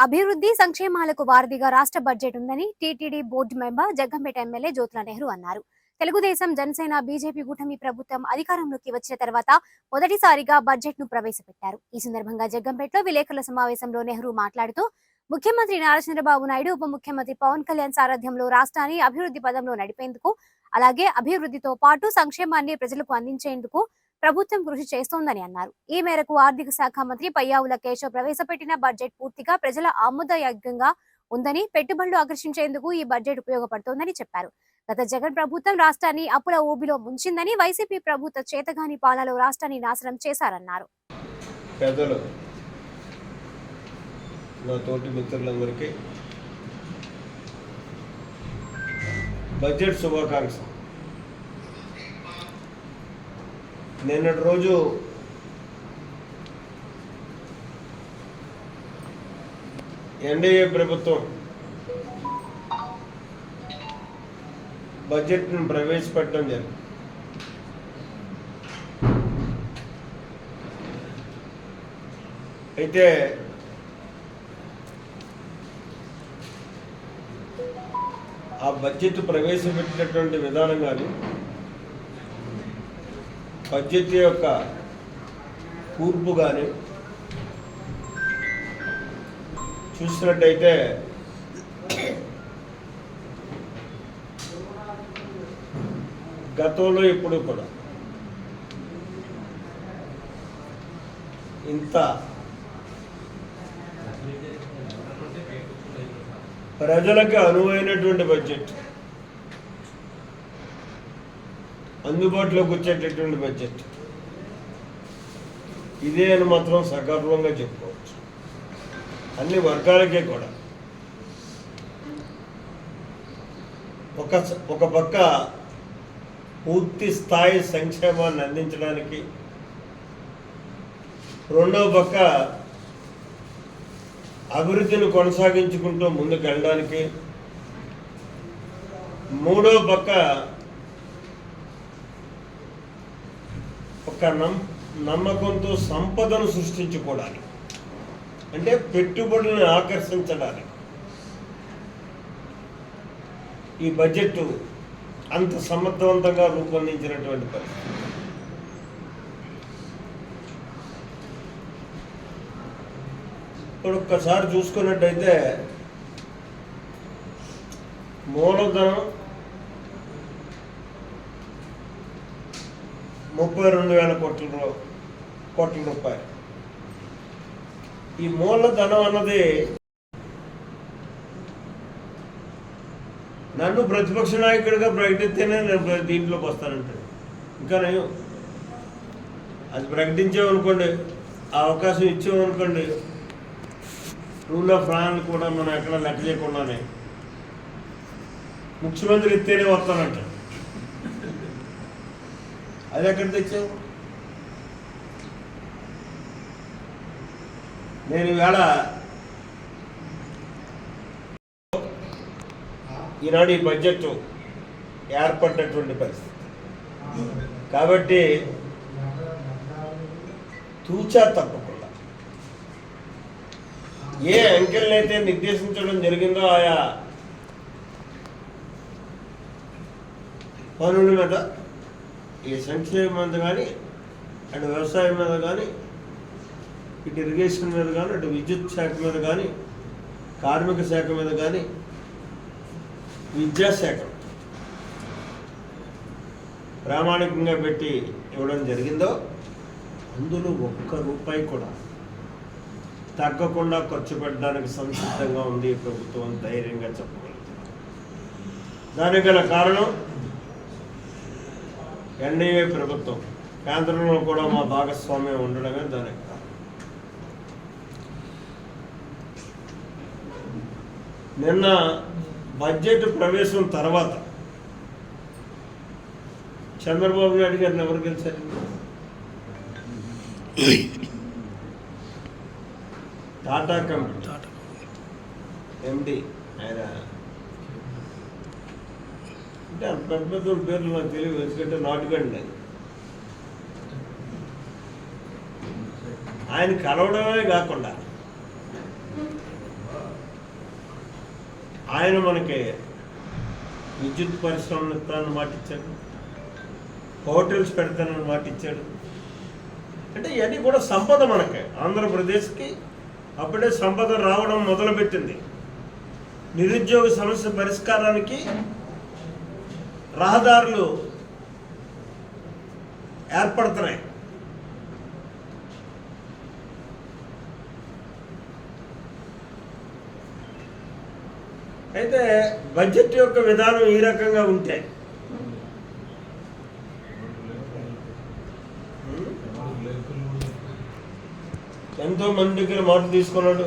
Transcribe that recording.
అభివృద్ధి సంక్షేమాలకు వారధిగా రాష్ట్ర బడ్జెట్ ఉందని TTD board member Jaggampeta MLA Jyothula Nehru అన్నారు. తెలుగుదేశం జనసేన బీజేపీ కూటమి ప్రభుత్వం అధికారంలోకి వచ్చిన తర్వాత మొదటిసారిగా బడ్జెట్ను ప్రవేశపెట్టారు. ఈ సందర్భంగా జగ్గంపేటలో విలేకరుల సమావేశంలో నెహ్రూ మాట్లాడుతూ ముఖ్యమంత్రి నారా చంద్రబాబు నాయుడు ఉప ముఖ్యమంత్రి పవన్ కళ్యాణ్ సారథ్యంలో రాష్ట్రాన్ని అభివృద్ధి పదంలో నడిపేందుకు అలాగే అభివృద్ధితో పాటు సంక్షేమాన్ని ప్రజలకు అందించేందుకు ప్రభుత్వం కృషి చేస్తోందని అన్నారు. ఈ మేరకు ఆర్థిక శాఖ మంత్రి పయ్యావుల కేశవ్ ప్రవేశపెట్టిన బడ్జెట్ పూర్తిగా ప్రజల ఆమోదయోగ్యంగా ఉందని పెట్టుబడులు ఆకర్షించేందుకు ఈ బడ్జెట్ ఉపయోగపడుతోందని చెప్పారు. గత జగన్ ప్రభుత్వం రాష్ట్రాన్ని అప్పుల ఊబిలో ముంచిందని వైసీపీ ప్రభుత్వ చేతగాని పాలనలో రాష్ట్రాన్ని నాశనం చేశారన్నారు. పెద్దలు నా తోటి మిత్రులందరికీ బడ్జెట్ శుభాకాంక్షలు. నిన్నటి రోజు ఎన్డీఏ ప్రభుత్వం బడ్జెట్ను ప్రవేశపెట్టడం జరిగింది. అయితే ఆ బడ్జెట్ ప్రవేశపెట్టినటువంటి విధానం కానీ బడ్జెట్ యొక్క కూర్పు కానీ చూసినట్టయితే గతంలో ఇప్పుడు కూడా ఇంత ప్రజలకు అనువైనటువంటి బడ్జెట్ అందుబాటులోకి వచ్చేటటువంటి బడ్జెట్ ఇదే అని మాత్రం సగర్వంగా చెప్పుకోవచ్చు. అన్ని వర్గాలకే కూడా. ఒక ఒక పక్క పూర్తి స్థాయి సంక్షేమాన్ని అందించడానికి రెండవ పక్క అభివృద్ధిని కొనసాగించుకుంటూ ముందుకు వెళ్ళడానికి మూడో పక్క ఒక నమ్ నమ్మకంతో సంపదను సృష్టించుకోవడానికి అంటే పెట్టుబడులను ఆకర్షించడానికి. ఈ బడ్జెట్ అంత సమర్థవంతంగా రూపొందించినటువంటి పరిస్థితి. ఇప్పుడు ఒక్కసారి చూసుకున్నట్టయితే మూలధనం ముప్పై రెండు వేల కోట్ల కోట్ల రూపాయలు. ఈ మూలధనం అన్నది నన్ను ప్రతిపక్ష నాయకుడిగా ప్రకటిస్తేనే నేను దీంట్లోకి వస్తానంటాడు ఇంకా నేను అది ప్రకటించామనుకోండి ఆ అవకాశం ఇచ్చామనుకోండి రూల్ ఆఫ్ లాని కూడా మనం ఎక్కడ లెక్క చేయకుండానే ముఖ్యమంత్రి ఇస్తేనే వస్తానంట అది ఎక్కడ తెచ్చావు? నేను ఈవేళ ఈనాడు ఈ బడ్జెట్ ఏర్పడినటువంటి పరిస్థితి. కాబట్టి తూచా తప్పకుండా. ఏ అంకెలనైతే నిర్దేశించడం జరిగిందో ఆయా పనులు కదా ఈ సంక్షేమం మీద కానీ అటు వ్యవసాయం మీద కానీ ఇటు ఇరిగేషన్ మీద కానీ అటు విద్యుత్ శాఖ మీద కానీ కార్మిక శాఖ మీద కానీ విద్యాశాఖ ప్రామాణికంగా పెట్టి ఇవ్వడం జరిగిందో అందులో ఒక్క రూపాయి కూడా తగ్గకుండా ఖర్చు పెట్టడానికి సంసిద్ధంగా ఉంది ప్రభుత్వం ధైర్యంగా చెప్పగలుగుతుంది దానికి గల కారణం ఎన్డీఏ ప్రభుత్వం. కేంద్రంలో కూడా మా భాగస్వామ్యం ఉండడమే దానికి కారణం. నిన్న బడ్జెట్ ప్రవేశం తర్వాత చంద్రబాబు నాయుడు గారిని ఎవరు గెలిచారు? టాటా కంపెనీ. ఎండి ఆయన అంటే పెద్ద పెద్ద పేర్లు నాకు తెలియదు ఎందుకంటే నాటుకండి అది ఆయన కలవడమే కాకుండా ఆయన మనకి విద్యుత్ పరిశ్రమలు ఇస్తానని మాట ఇచ్చాడు హోటల్స్ పెడతానని మాట ఇచ్చాడు. అంటే ఇవన్నీ కూడా సంపద మనకి. ఆంధ్రప్రదేశ్కి అప్పుడే సంపద రావడం మొదలుపెట్టింది. నిరుద్యోగ సమస్య పరిష్కారానికి రహదారులు ఏర్పడుతున్నాయి. అయితే బడ్జెట్ యొక్క విధానం ఈ రకంగా ఉంటే. ఎంతో మంది దగ్గర మాట తీసుకున్నాడు.